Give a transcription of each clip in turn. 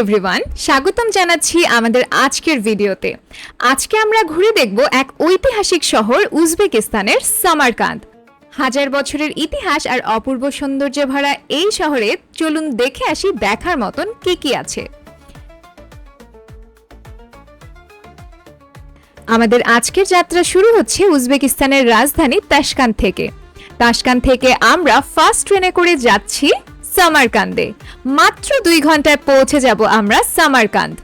Everyone স্বাগতম জানাচ্ছি আমাদের আজকের ভিডিওতে। আজকে আমরা ঘুরে দেখব এক ঐতিহাসিক শহর উজবেকিস্তানের সামারকান্দ। হাজার বছরের ইতিহাস আর অপূর্ব সৌন্দর্যে ভরা এই শহরে চলুন দেখে আসি দেখার মতন কি কি আছে। আমাদের আজকের যাত্রা শুরু হচ্ছে উজবেকিস্তানের রাজধানী তাশকান থেকে। তাশকান থেকে আমরা ফার্স্ট ট্রেনে করে যাচ্ছি সামারকান্দে। মাত্র দুই ঘন্টায় পৌঁছে যাব আমরা সামারকান্দ।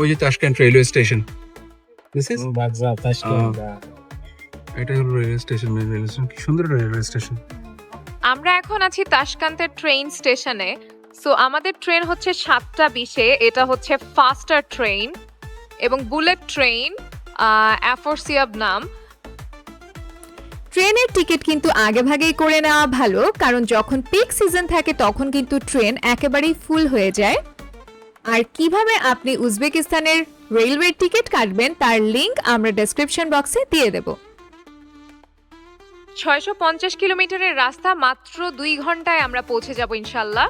ওই যে Tashkent railway station this is বাগজা Tashkent এটা হলো রেলওয়ে স্টেশন রেলওয়ে স্টেশন কি সুন্দর রেলওয়ে স্টেশন আমরা এখন আছি তাশকান্তের ট্রেন স্টেশনে সো আমাদের ট্রেন হচ্ছে সাতটা বিশে এটা হচ্ছে ফাস্টার ট্রেন এবং বুলেট ট্রেন অ্যাফোরসিয়াব নাম। ট্রেনের টিকিট কিন্তু আগেভাগেই করে নেওয়া ভালো কারণ যখন পিক সিজন থাকে তখন কিন্তু ট্রেন একেবারেই ফুল হয়ে যায়। আর কীভাবে আপনি উজবেকিস্তানের রেলওয়ে টিকিট কাটবেন তার লিংক আমরা ডেসক্রিপশন বক্সে দিয়ে দেব। ছয়শো পঞ্চাশ কিলোমিটারের রাস্তা মাত্র দুই ঘন্টায় আমরা পৌঁছে যাব ইনশাল্লাহ।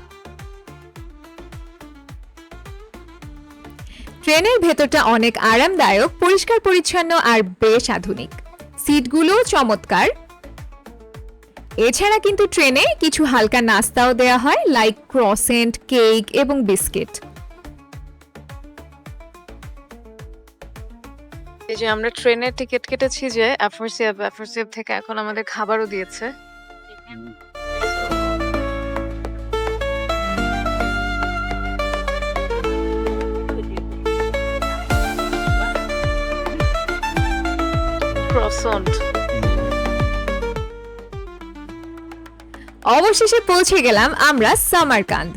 ট্রেনের ভেতরটা অনেক আরামদায়ক পরিষ্কার পরিচ্ছন্ন আর বেশ আধুনিক। সিটগুলো চমৎকার। এছাড়া কিন্তু ট্রেনে কিছু হালকা নাস্তাও দেয়া হয় লাইক ক্রসেন্ট কেক এবং বিস্কিট এই যে আমরা ট্রেনের টিকিট কেটেছি যে অ্যাফোরসিয়াব অ্যাফোরসিয়াব থেকে এখন আমাদের খাবারও দিয়েছে। ক্রসন্ট অবশেষে পৌঁছে গেলাম আমরা সামারকান্দ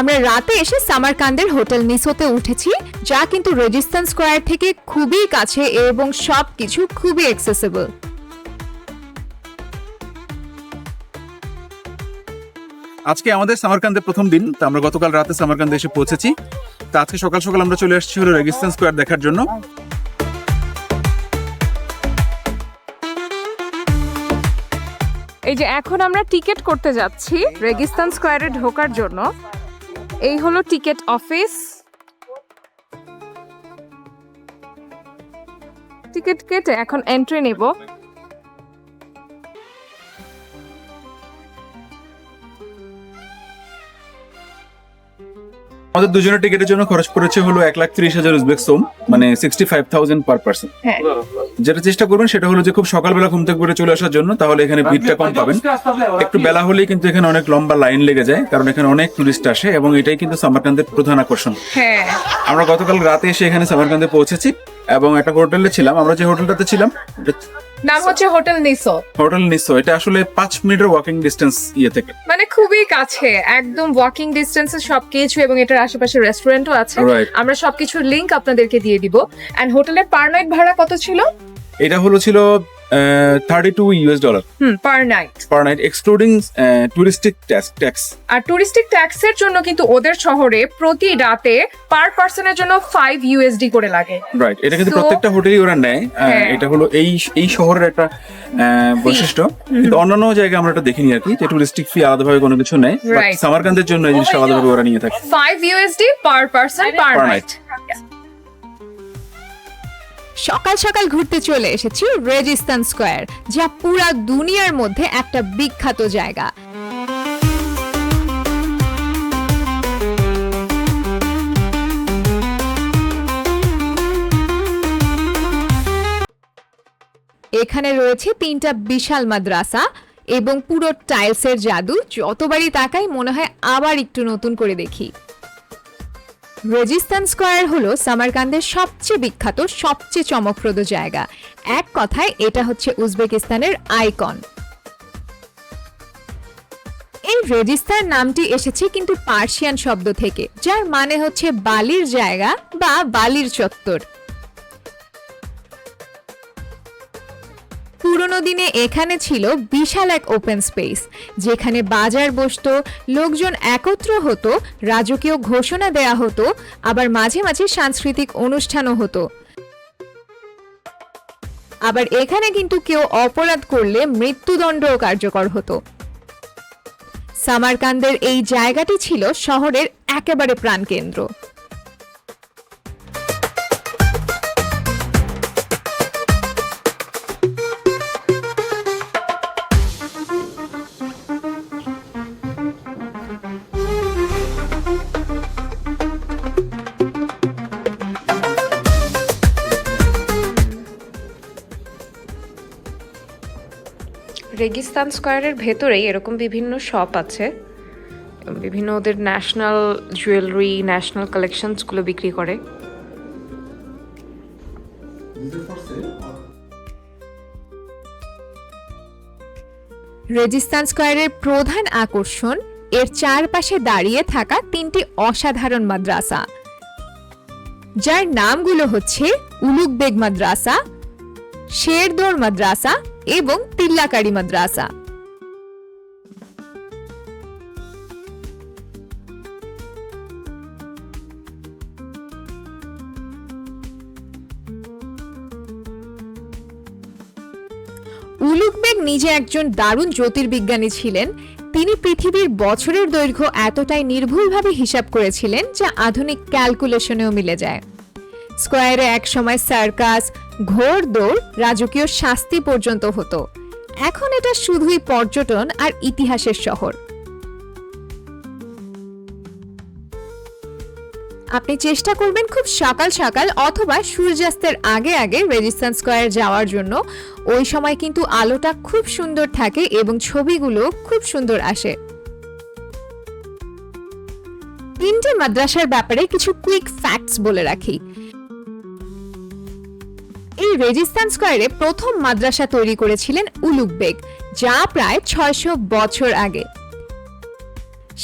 আমরা রাতে এসে সামারকান্দের হোটেল নিসোতে উঠেছি যা কিন্তু রেজিস্তান স্কোয়ার থেকে খুবই কাছে এবং সবকিছু খুবই অ্যাক্সেসিবল আজকে আমাদের সামারকান্দের প্রথম দিন তো আমরা গতকাল রাতে সামারকান্দে এসে পৌঁছেছি। তো আজকে সকাল সকাল আমরা চলে আসছি হলো রেগিস্তান স্কোয়ার দেখার জন্য। এই যে এখন আমরা টিকিট করতে যাচ্ছি রেগিস্তান স্কোয়ারে ঢোকার জন্য। এই হলো টিকিট অফিস। টিকিট কেটে এখন এন্ট্রি নেব। আমাদের দুজনের টিকিটের জন্য খরচ পড়েছে হলো এক লাখ ত্রিশ হাজার উজবেক সোম মানে sixty five thousand per person. যেটা চেষ্টা করবেন সেটা হলো যে খুব সকালবেলা ঘুম থেকে চলে আসার জন্য তাহলে এখানে ভিড়টা কম পাবেন। একটু বেলা হলেই কিন্তু এখানে অনেক লম্বা লাইন লেগে যায় কারণ এখানে অনেক টুরিস্ট আসে এবং এটাই কিন্তু সামারকান্দের প্রধান আকর্ষণ। হ্যাঁ। আমরা গতকাল রাতে এসে এখানে সামারকান্দে পৌঁছেছি এবং একটা হোটেলে ছিলাম আমরা যে হোটেলটাতে ছিলাম নাম হচ্ছে হোটেল নিসো। হোটেল নিসো এটা আসলে পাঁচ মিনিটের ওয়াকিং ডিস্টেন্স ইয়ে থেকে। মানে খুবই কাছে একদম ওয়াকিং ডিস্টেন্সে সবকিছু এবং এটার আশেপাশে রেস্টুরেন্টও আছে। আমরা সবকিছুর লিংক আপনাদেরকে দিয়ে দিব। এন্ড হোটেলের পার নাইট ভাড়া কত ছিল? এটা হলো ছিল thirty two US dollar hmm per night per night excluding touristic tax আর টুরিস্টিক ট্যাক্সের জন্য কিন্তু ওদের শহরে প্রতি রাতে পার পার্সনের জন্য ফাইভ ইউএসডি করে লাগে। রাইট এটা কিন্তু প্রত্যেকটা হোটেলই ওরা নেয়। হ্যাঁ। এটা হলো এই এই শহরের একটা বৈশিষ্ট্য। কিন্তু অন্যান্য জায়গায় আমরা এটা দেখিনি আর কি যে টুরিস্টিক ফি আলাদাভাবে কোনো কিছু নেয়. সামারকান্দের জন্য এই জিনিসটা আলাদাভাবে ওরা নিয়ে থাকে। Five USD per person per night সকাল সকাল ঘুরতে চলে এসেছি রেজিস্তান স্কোয়ার, যা পুরা দুনিয়ার মধ্যে একটা বিখ্যাত জায়গা। এখানে রয়েছে তিনটা বিশাল মাদ্রাসা এবং পুরো টাইলসের জাদু, যতবারই তাকাই মনে হয় আবার একটু নতুন করে দেখি। রেজিস্তান স্কোয়ার হলো সামারকান্দের সবচেয়ে বিখ্যাত, সবচেয়ে চমকপ্রদ জায়গা। এক কথায়, এটা হচ্ছে উজবেকিস্তানের আইকন। এই রেজিস্তার নামটি এসেছে কিন্তু পার্সিয়ান শব্দ থেকে, যার মানে হচ্ছে বালির জায়গা বা বালির চত্বর। পুরনো দিনে এখানে ছিল বিশাল এক ওপেন স্পেস যেখানে বাজার বসতো, লোকজন একত্র হতো, রাজকীয় ঘোষণা দেয়া হতো, আবার মাঝে মাঝে সাংস্কৃতিক অনুষ্ঠানও হতো। আবার এখানে কিন্তু কেউ অপরাধ করলে মৃত্যুদণ্ডও কার্যকর হতো। সামারকান্দের এই জায়গাটি ছিল শহরের একেবারে প্রাণকেন্দ্র। রেগিস্তান স্কোয়ারের ভেতরেই এরকম বিভিন্ন শপ আছে। বিভিন্ন ওদের ন্যাশনাল জুয়েলারি ন্যাশনাল কালেকশনসগুলো বিক্রি করে। রেজিস্তান স্কোয়ারের প্রধান আকর্ষণ, এর চারপাশে দাঁড়িয়ে থাকা তিনটি অসাধারণ মাদ্রাসা। যার নামগুলো হচ্ছে উলুকবেগ মাদ্রাসা, শেরদোর মাদ্রাসা এবং তিল্লাকারি মাদ্রাসা। উলুকবেগ নিজে একজন দারুণ জ্যোতির্বিজ্ঞানী ছিলেন। তিনি পৃথিবীর বছরের দৈর্ঘ্য এতটাই নির্ভুলভাবে হিসাব করেছিলেন যা আধুনিক ক্যালকুলেশনেও মিলে যায়। স্কোয়ারে একসময় সার্কাস ঘোর দৌড় রাজকীয় শাস্তি পর্যন্ত হতো। এখন এটা শুধুই পর্যটন আর ইতিহাসের শহর। আপনি চেষ্টা করবেন খুব সকাল সকাল অথবা সূর্যাস্তের আগে আগে রেজিস্ট্যান্স স্কোয়ার যাওয়ার জন্য। ওই সময় কিন্তু আলোটা খুব সুন্দর থাকে এবং ছবিগুলো খুব সুন্দর আসে। তিনটে মাদ্রাসার ব্যাপারে কিছু কুইক ফ্যাক্টস বলে রাখি। এই রেজিস্তান স্কোয়ারে প্রথম মাদ্রাসা তৈরি করেছিলেন উলুকবেগ যা প্রায় ছয়শো বছর আগে।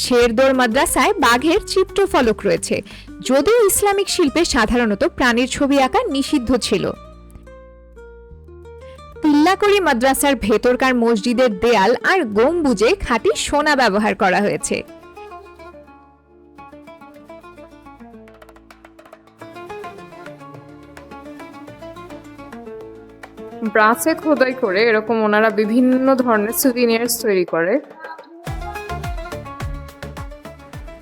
শেরদোর মাদ্রাসায় বাঘের চিত্রফলক রয়েছে, যদিও ইসলামিক শিল্পে সাধারণত প্রাণীর ছবি আঁকা নিষিদ্ধ ছিল। তিল্লাকড়ি মাদ্রাসার ভেতরকার মসজিদের দেয়াল আর গম্বুজে খাঁটি সোনা ব্যবহার করা হয়েছে। ব্রাসে খোদাই করে এরকম ওনারা বিভিন্ন ধরনের সুভিনিয়ার্স তৈরি করে।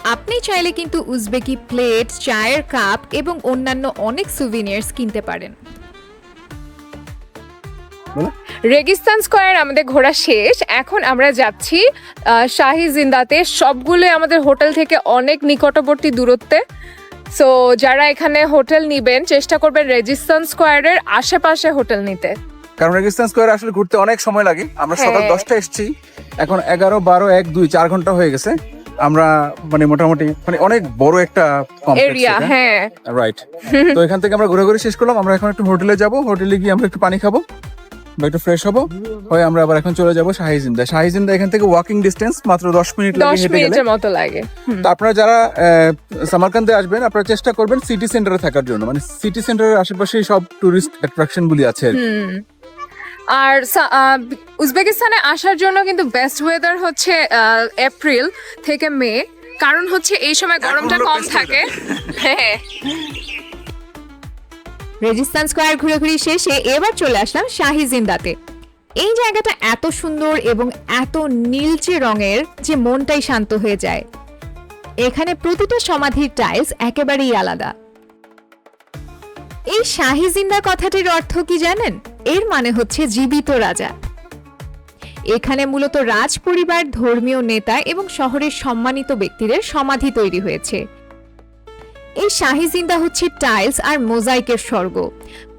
আপনি চাইলে কিন্তু উজবেকি প্লেট চায়ের কাপ এবং অন্যান্য অনেক সুভিনিয়ার্স কিনতে পারেন। রেগিস্তান স্কোয়ার আমাদের ঘোরা শেষ। এখন আমরা যাচ্ছি আহ, শাহি জিন্দাতে। সবগুলো আমাদের হোটেল থেকে অনেক নিকটবর্তী দূরত্বে। সো যারা এখানে হোটেল নিবেন চেষ্টা করবেন রেজিস্তান স্কোয়ারের আশেপাশে হোটেল নিতে। কারণ রেগিস্তান স্কোয়ার আসলে ঘুরতে অনেক সময় লাগে। আমরা সকাল হ্যাঁ। দশটা এসেছি। এখন এগারো বারো এক দুই চার ঘণ্টা হয়ে গেছে। আমরা মানে মোটামুটি মানে অনেক বড় একটা এরিয়া হ্যাঁ। রাইট তো এখান থেকে আমরা ঘুরে ঘুরে শেষ করলাম। আমরা এখন একটু হোটেলে যাব। হোটেলে গিয়ে আমরা একটু পানি খাব। একটু ফ্রেশ হব। হয়ে আমরা আবার এখন চলে যাব শাহিজিন্দা শাহিজিন্দা এখান থেকে ওয়াকিং ডিস্টেন্স মাত্র দশ মিনিট লাগে হেঁটে গেলে। মতো লাগে। তো আপনারা যারা সামারকান্দে আসবেন আপনারা চেষ্টা করবেন সিটি সেন্টারে থাকার জন্য। মানে সিটি সেন্টারের আশেপাশে সব টুরিস্ট অ্যাট্রাকশন গুলি আছে আর আর আহ, উজবেকিস্তানে আসার জন্য কিন্তু বেস্ট ওয়েদার হচ্ছে আহ, এপ্রিল থেকে মে কারণ হচ্ছে এই সময় গরমটা কম থাকে। হ্যাঁ। রেজিস্তান স্কোয়ার ঘুরে শেষে এবার চলে আসলাম শাহি জিন্দাতে। এই জায়গাটা এত সুন্দর এবং এত নীলচে রঙের যে মনটাই শান্ত হয়ে যায়। এখানে প্রতিটা সমাধির টাইলস একেবারেই আলাদা। এই শাহি জিন্দা কথাটির অর্থ কি জানেন? এর মানে হচ্ছে জীবিত রাজা। এখানে মূলত রাজ পরিবার, ধর্মীয় নেতা এবং শহরের সম্মানিত ব্যক্তিদের সমাধি তৈরি হয়েছে। এই শাহি জিন্দা হচ্ছে টাইলস আর মোজাইকের স্বর্গ।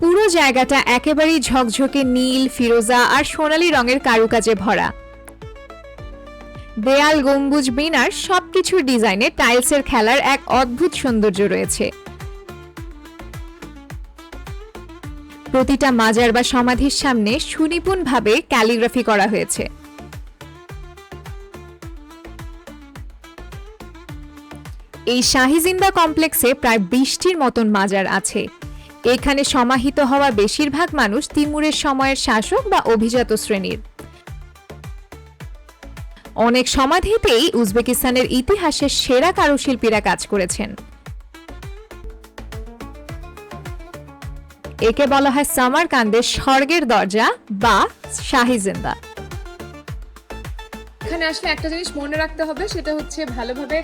পুরো জায়গাটা একেবারেই ঝকঝকে নীল, ফিরোজা আর সোনালী রঙের কারুকাজে ভরা। দেয়াল, গম্বুজ মিনার সবকিছুর ডিজাইনে টাইলসের খেলার এক অদ্ভুত সৌন্দর্য রয়েছে। প্রতিটা মাজার বা সমাধির সামনে সুনিপুণভাবে ক্যালিগ্রাফি করা হয়েছে। এই শাহিজিন্দা কমপ্লেক্সে প্রায় বিশটির মতন মাজার আছে। এখানে সমাহিত হওয়া বেশিরভাগ মানুষ তিমুরের সময়ের শাসক বা অভিজাত শ্রেণির। অনেক সমাধিতেই উজবেকিস্তানের ইতিহাসের সেরা কারুশিল্পীরা কাজ করেছেন। একে বলা হয় সামারকান্দের স্বর্গের দরজা বা শাহি জিন্দা এখানে আসলে একটা জিনিস মনে রাখতে হবে, সেটা হচ্ছে ভালোভাবে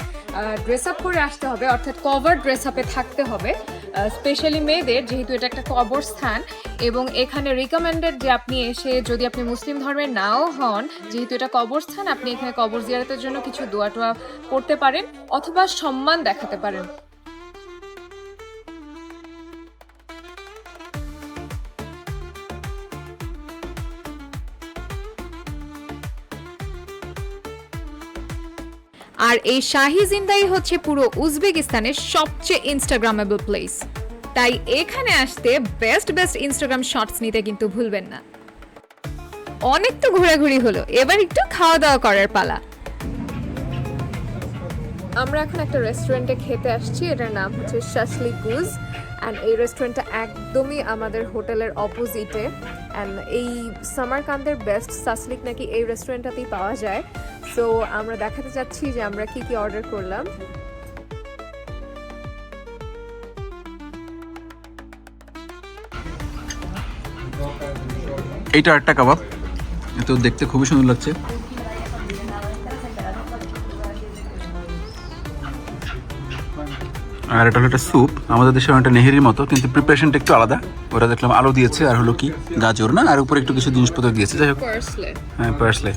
ড্রেস আপ করে আসতে হবে, অর্থাৎ কভার ড্রেস আপে থাকতে হবে। স্পেশালি মেয়েদের, যেহেতু এটা একটা কবরস্থান এবং এখানে রিকমেন্ডেড যে আপনি এসে যদি আপনি মুসলিম ধর্মের নাও হন, যেহেতু এটা কবরস্থান আপনি এখানে কবর জিয়ারতের জন্য কিছু দোয়া টোয়া করতে পারেন, অথবা সম্মান দেখাতে পারেন। আর এই শাহি জিন্দাই হচ্ছে পুরো উজবেকিস্তানের সবচেয়ে ইনস্টাগ্রামেবল প্লেস তাই এখানে আসতে বেস্ট বেস্ট ইনস্টাগ্রাম শর্টস নিতে কিন্তু ভুলবেন না। অনেক তো ঘোরাঘুরি হলো, এবার একটু খাওয়া দাওয়া করার পালা। আমরা এখন একটা রেস্টুরেন্টে খেতে আসছি, এটার নাম হচ্ছে শাসলি গুজ অ্যান্ড এই রেস্টুরেন্টটা একদমই আমাদের হোটেলের অপোজিটে অ্যান্ড এই সামারকান্দের বেস্ট সাসলিক নাকি এই রেস্টুরেন্টটাতেই পাওয়া যায়। সো আমরা দেখাতে চাচ্ছি যে আমরা কি কি অর্ডার করলাম। এইটা একটা কাবাব। তো দেখতে খুবই সুন্দর লাগছে। আর এটা হলো একটা স্যুপ। আমাদের দেশে একটা নেহেরির মতো কিন্তু প্রিপারেশনটা একটু আলাদা। ওরা দেখলাম আলু দিয়েছে আর হলো কি গাজর না? আর উপরে একটু কিছু জিনিসপত্র দিয়েছে। যাই হোক। পার্সলে হ্যাঁ পার্সলে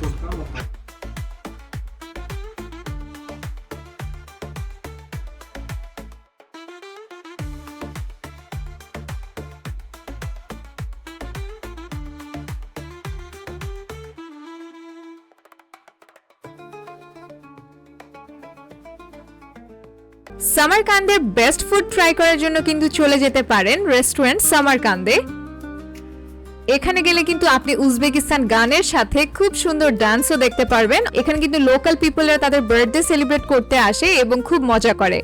সামারকান্দের বেস্ট ফুড ট্রাই করার জন্য কিন্তু চলে যেতে পারেন রেস্টুরেন্ট সামারকান্দে এখানে গেলে কিন্তু আপনি উজবেকিস্তান গানের সাথে খুব সুন্দর ডান্সও দেখতে পারবেন। এখানে কিন্তু লোকাল পিপলরা তাদের বার্থডে সেলিব্রেট করতে আসে এবং খুব মজা করে।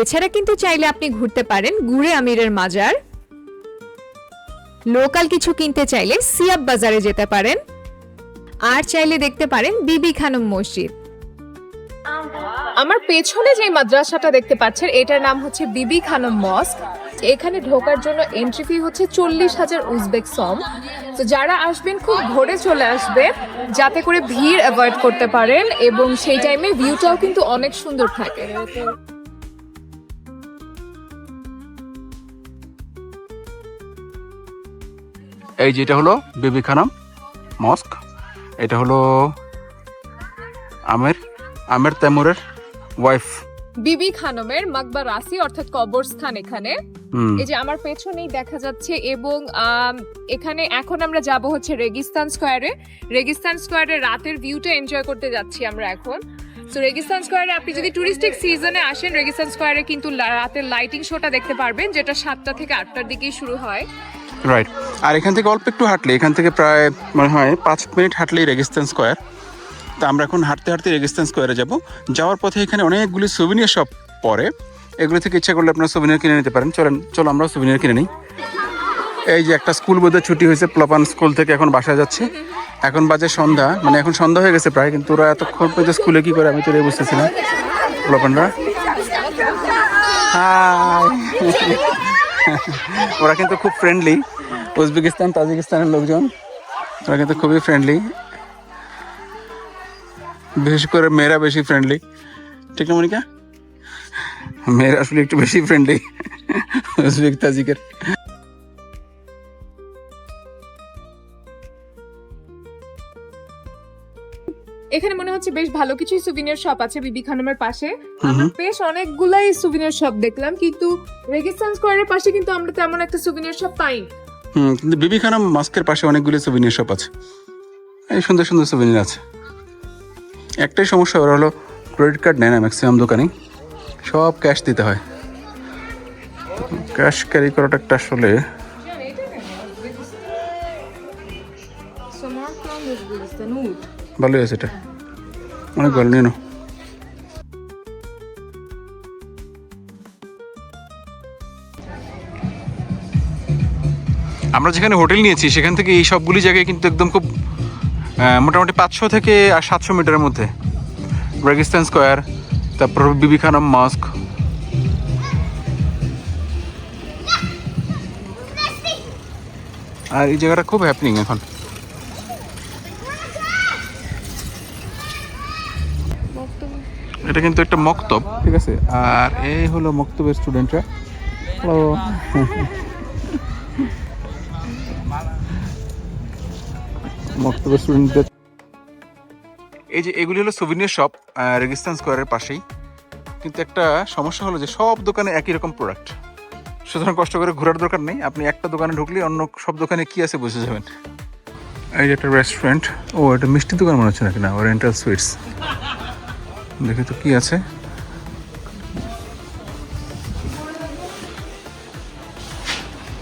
এছাড়া কিন্তু চাইলে আপনি ঘুরতে পারেন গুড়ে আমিরের মাজার। লোকাল কিছু কিনতে চাইলে সিয়াব বাজারে যেতে পারেন। আর চাইলে দেখতে পারেন বিবি খানম মসজিদ। আমার পেছনে যে মাদ্রাসাটা দেখতে পাচ্ছেন, এটার নাম হচ্ছে বিবি খানম মস্ক। এখানে ঢোকার জন্য এন্ট্রি ফি হচ্ছে চল্লিশ হাজার উজবেক সম। তো যারা আসবেন, খুব ভোরে চলে আসবে যাতে করে ভিড় অ্যাভয়েড করতে পারেন এবং সেই টাইমে ভিউটাও কিন্তু অনেক সুন্দর থাকে। এই যে এটা হলো বেবি খানাম মস্ক। এটা হলো আমের আমের তেমুরের ওয়াইফ বিবি খানমের মাকবা রাসি অর্থাৎ কবরস্থান এখানে। এই যে আমার পেছনেই দেখা যাচ্ছে এবং এখানে এখন আমরা যাব হচ্ছে রেগিস্তান স্কোয়ারে। রেগিস্তান স্কোয়ারে রাতের ভিউটা এনজয় করতে যাচ্ছি আমরা এখন। সো রেগিস্তান স্কোয়ারে আপনি যদি টুরিস্টিক সিজনে আসেন রেগিস্তান স্কোয়ারে কিন্তু রাতের লাইটিং শোটা দেখতে পারবেন যেটা সাতটা থেকে আটটার দিকেই শুরু হয়। রাইট আর এখান থেকে অল্প একটু হাঁটলে, এখান থেকে প্রায় মনে হয় পাঁচ মিনিট হাঁটলেই রেগিস্তান স্কোয়ার তা আমরা এখন হাঁটতে হাঁটতে রেগিস্তান স্কোয়ারে যাব। যাওয়ার পথে এখানে অনেকগুলি সুভিনিয়ার শপ পরে এগুলো থেকে ইচ্ছা করলে আপনারা সুভিনিয়ার কিনে নিতে পারেন। চলেন, চলো আমরা সুভিনিয়ার কিনে নিই। এই যে একটা স্কুল বোধহয় ছুটি হয়েছে প্লপান স্কুল থেকে এখন বাসা যাচ্ছে। এখন বাজে সন্ধ্যা মানে এখন সন্ধ্যা হয়ে গেছে প্রায়, কিন্তু ওরা এতক্ষণ পর্যন্ত স্কুলে কি করে আমি তো বুঝতেছি না প্লপানরা ওরা কিন্তু খুব ফ্রেন্ডলি উজবেকিস্তান তাজিকিস্তানের লোকজন। ওরা কিন্তু খুবই ফ্রেন্ডলি বিশেষ করে মেয়েরা বেশি ফ্রেন্ডলি ঠিক না মনিকা? মেয়েরা আসলে একটু বেশি ফ্রেন্ডলি উজবেক তাজিকের। এখানে মনে হচ্ছে বেশ বেশ ভালো কিছু সুভিনিয়ার শপ আছে বিবি খানমের পাশে। আমরা বেশ অনেকগুলাই সুভিনিয়ার শপ দেখলাম কিন্তু রেগিস্তান স্কোয়ারের পাশে কিন্তু আমরা তেমন একটা সুভিনিয়ার শপ পাইনি। হুম কিন্তু বিবি খানাম মাস্কের পাশে অনেকগুলি সুভিনিয়ার শপ আছে। এই সুন্দর সুন্দর সুভিনিয়ার আছে। একটাই সমস্যা ওরা হলো ক্রেডিট কার্ড নেয় না ম্যাক্সিমাম দোকানে। সব ক্যাশ দিতে হয়। ক্যাশ ক্যারি করাটা একটা আসলে ভালোই আছে এটা। অনেক ভালো নিয়ে আমরা যেখানে হোটেল নিয়েছি সেখান থেকে এই সবগুলি জায়গায় কিন্তু একদম খুব মোটামুটি পাঁচশো থেকে আর সাতশো মিটারের মধ্যে। রেগিস্তান স্কোয়ার তারপর বিবি খানম মস্ক আর এই জায়গাটা খুব হ্যাপনিং এখন। এটা কিন্তু একটা মক্তব। ঠিক আছে আর এই হলো মক্তবের স্টুডেন্টরা হ্যালো মক্তবের স্টুডেন্টদের এই যে এগুলি হলো সুভিনিয়ার শপ রেগিস্তান স্কোয়ারের পাশেই। কিন্তু একটা সমস্যা হলো যে সব দোকানে একই রকম প্রোডাক্ট সুতরাং কষ্ট করে ঘোরার দরকার নেই। আপনি একটা দোকানে ঢুকলে অন্য সব দোকানে কি আছে বুঝে যাবেন। এই যে একটা রেস্টুরেন্ট ও, এটা মিষ্টি দোকান মনে হচ্ছে নাকি? না ওরিয়েন্টাল সুইটস দেখি তো কি আছে।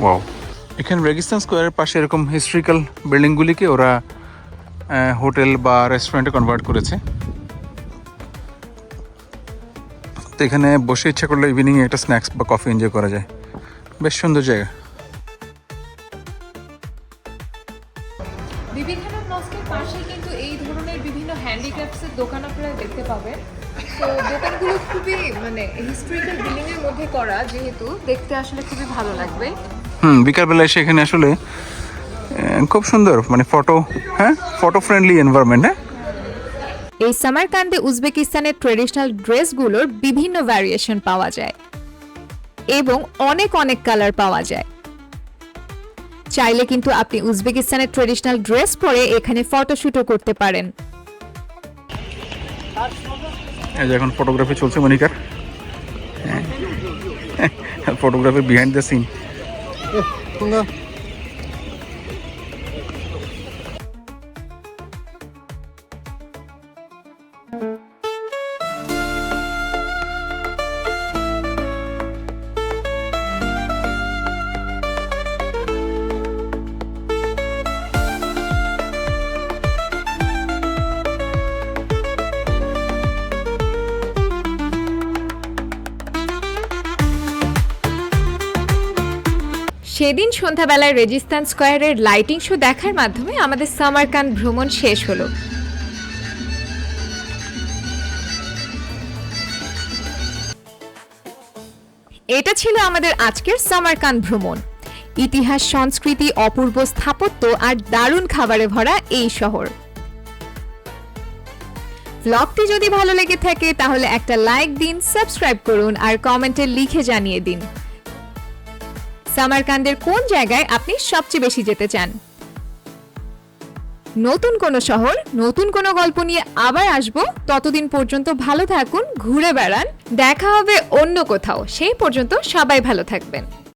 ওয়াও এখানে রেগিস্তান স্কোয়ারের পাশে এরকম হিস্ট্রিক্যাল বিল্ডিংগুলিকে ওরা হোটেল বা রেস্টুরেন্টে কনভার্ট করেছে। তো এখানে বসে ইচ্ছা করলে ইভিনিংয়ে একটা স্ন্যাক্স বা কফি এনজয় করা যায়। বেশ সুন্দর জায়গা। মানে দেখতে আসলে খুবই ভালো লাগবে। হুম বিকালবেলা এসে এখানে আসলে খুব সুন্দর মানে ফটো হ্যাঁ? ফটো ফ্রেন্ডলি এনভায়রনমেন্ট হ্যাঁ? এই সামারকান্দে উজবেকিস্তানের ট্রেডিশনাল ড্রেসগুলোর বিভিন্ন ভ্যারিয়েশন পাওয়া যায় এবং অনেক অনেক কালার পাওয়া যায়। চাইলে কিন্তু আপনি উজবেকিস্তানের ট্রেডিশনাল ড্রেস পরে এখানে ফটোশুটও করতে পারেন। এই যে এখন ফটোগ্রাফি চলছে মনিকার। ফটোগ্রাফি বিহাইন্ড দ্য সিন 峰哥。সেদিন সন্ধ্যাবেলায় রেজিস্তান স্কোয়ারের লাইটিং শো দেখার মাধ্যমে আমাদের সামারকান্দ ভ্রমণ শেষ হলো। এটা ছিল আমাদের আজকের সামারকান্দ ভ্রমণ। ইতিহাস, সংস্কৃতি, অপূর্ব স্থাপত্য আর দারুণ খাবারে ভরা এই শহর। ব্লগটি যদি ভালো লেগে থাকে, তাহলে একটা লাইক দিন সাবস্ক্রাইব করুন আর কমেন্টে লিখে জানিয়ে দিন। সামারকান্দের কোন জায়গায় আপনি সবচেয়ে বেশি যেতে চান? নতুন কোনো শহর, নতুন কোনো গল্প নিয়ে আবার আসব। ততদিন পর্যন্ত ভালো থাকুন, ঘুরে বেড়ান। দেখা হবে অন্য কোথাও। সেই পর্যন্ত সবাই ভালো থাকবেন।